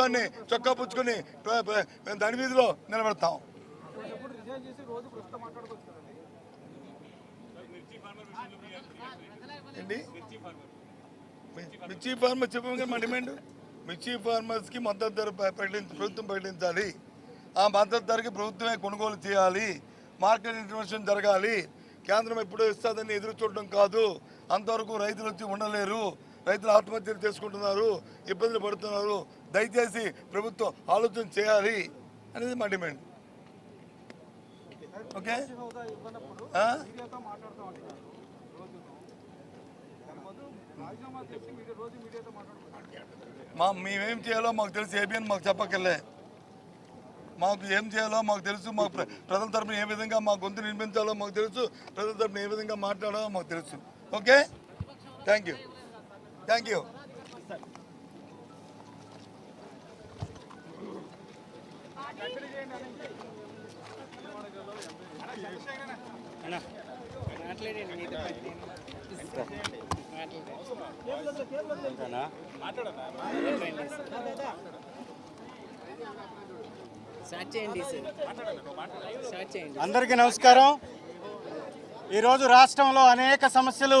ప్రభుత్వాన్ని చొక్కా పుచ్చుకొని దాని మీదలో నిలబెడతాం. ఏంటి? మిర్చి ఫార్మర్ చెప్పాము మా డిమాండ్? మిర్చి ఫార్మర్స్కి మద్దతు ధర ప్రకటించి ప్రభుత్వం ప్రకటించాలి. ఆ మద్దతు ధరకి ప్రభుత్వమే కొనుగోలు చేయాలి. మార్కెట్ ఇంటర్వెన్షన్ జరగాలి. కేంద్రం ఎప్పుడు ఇస్తుందని ఎదురు చూడడం కాదు. అంతవరకు రైతులు వచ్చి ఉండలేరు. రైతులు ఆత్మహత్యలు చేసుకుంటున్నారు ఇబ్బందులు పడుతున్నారు. దయచేసి ప్రభుత్వం ఆలోచన చేయాలి అనేది మా డిమాండ్. ఓకే? మా మేమేం చేయాలో మాకు తెలుసు ఏబిఎన్ మాకు చెప్పక్కర్లే. మాకు ఏం చేయాలో మాకు తెలుసు మాకు ప్ర- ప్రజల తరపున ఏ విధంగా మా గొంతు నిర్మించాలో మాకు తెలుసు ప్రజల తరపున ఏ విధంగా మాట్లాడాలో మాకు తెలుసు. Okay? Thank you. Thank you అందరికీ నమస్కారం. ఈరోజు రాష్ట్రంలో అనేక సమస్యలు